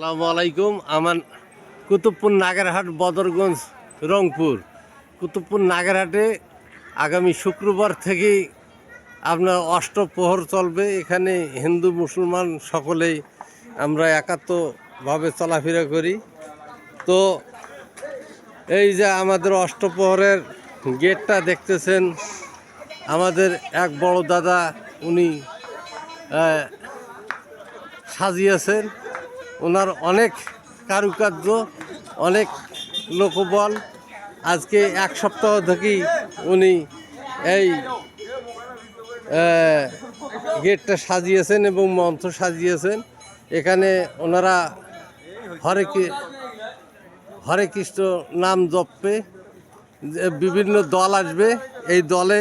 আসসালামু আলাইকুম। আমার কুতুবপুর নাগেরহাট, বদরগঞ্জ, রংপুর। কুতুবপুর নাগেরহাটে আগামী শুক্রবার থেকেই আপনার অষ্টপ্রহর চলবে। এখানে হিন্দু, মুসলমান সকলেই আমরা একাত্মভাবে চলাফেরা করি। তো এই যে আমাদের অষ্টপ্রহরের গেটটা দেখতেছেন, আমাদের এক বড় দাদা উনি সাজিয়েছেন। ওনার অনেক কারুকার্য, অনেক লোকবল। আজকে এক সপ্তাহ থেকেই উনি এই গেটটা সাজিয়েছেন এবং মঞ্চ সাজিয়েছেন। এখানে ওনারা হরে হরে কৃষ্ণ নাম জপবে বিভিন্ন দল আসবে, এই দলে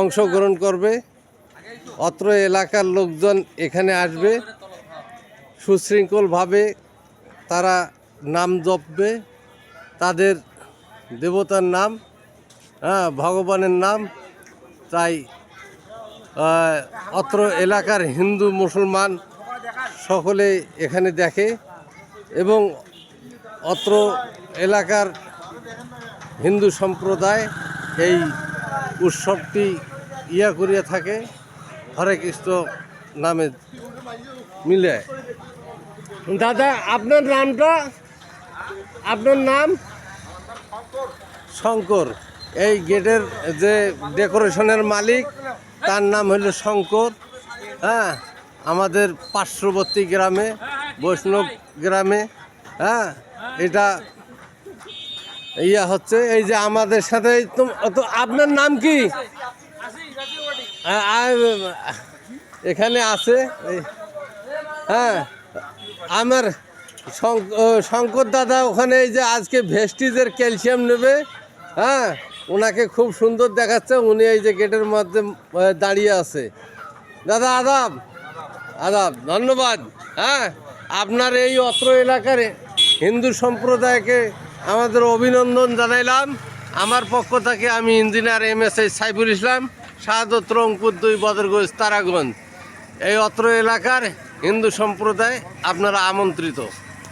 অংশগ্রহণ করবে। অত্র এলাকার লোকজন এখানে আসবে। সুশৃঙ্খলভাবে তারা নাম জপবে, তাদের দেবতার নাম হ্যাঁ ভগবানের নাম, তাই অত্র এলাকার হিন্দু, মুসলমান সকলে এখানে দেখে এবং অত্র এলাকার হিন্দু সম্প্রদায় এই উৎসবটি ইয়া করিয়া থাকে, হরে কৃষ্ণ নামে মিলে। দাদা, আপনার নামটা? আপনার নাম? শঙ্কর। এই গেটের যে ডেকোরেশনের মালিক, তার নাম হলো শঙ্কর হ্যাঁ? আমাদের পার্শ্ববর্তী গ্রামে, বৈষ্ণব গ্রামে হ্যাঁ? এটা ইয়া হচ্ছে, এই যে আমাদের সাথে তো আপনার নাম কি? এখানে আছে হ্যাঁ? আমার শঙ্কর দাদা ওখানে এই যে আজকে ভেস্টিজের ক্যালসিয়াম নেবে হ্যাঁ? ওনাকে খুব সুন্দর দেখাচ্ছে, উনি এই যে গেটের মধ্যে দাঁড়িয়ে আছে। দাদা আদাব আদাব, ধন্যবাদ হ্যাঁ? আপনার এই অত্র এলাকার হিন্দু সম্প্রদায়কে আমাদের অভিনন্দন জানাইলাম। আমার পক্ষ থেকে আমি engineer M S S Saiful Islam Shahadat Rangpur দুই বদরগঞ্জ, তারাগঞ্জ। এই অত্র এলাকার হিন্দু সম্প্রদায় আপনারা আমন্ত্রিত।